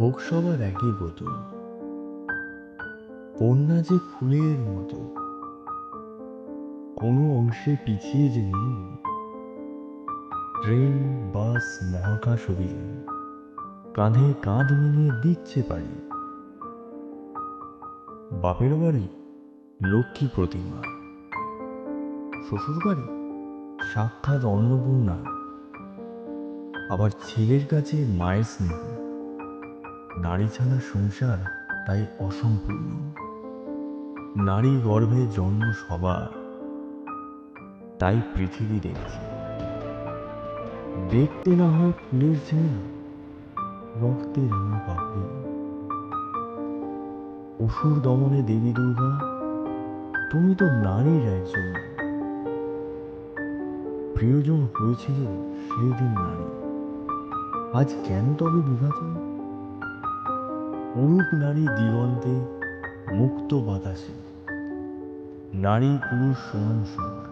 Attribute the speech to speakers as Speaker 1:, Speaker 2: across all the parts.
Speaker 1: হোক সবার একই বোতল। বন্যা যে ফুলের মতো। কোনো অংশে পিছিয়ে যে নেই। ট্রেন, বাস, মহাকাশ অভিযান। কাঁধে কাঁধ মিলিয়ে দিচ্ছে পারি বাপের বাড়ি, লক্ষ্মী প্রতিমা। শ্বশুর বাড়ি সাক্ষাৎ অন্নপূর্ণা। আবার ছেলের কাছে মায়ের স্নেহ। নারী ছাড়া সংসার তাই অসম্পূর্ণ। নারী গর্ভে জন্ম সবার, তাই পৃথিবী দেখছে। দেখতে না হয় ফুলের রক্তে অসুর দমনে দেবী দুর্গা, তুমি তো নারীর একজন। প্রিয়জন হয়েছিল সেই দিন নারী। আজ কেন তবে বিভাজন? পুরুষ নারী দিগন্তে মুক্ত বাতাসে। নারী পুরুষ সমান সমান।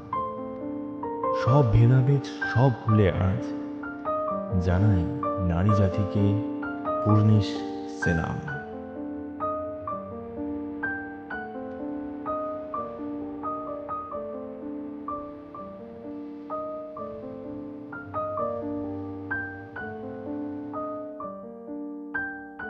Speaker 1: সব ভেদাভেদ, সব ভুলে আজ জানাই নারী জাতিকে পূর্ণেশ সেলাম।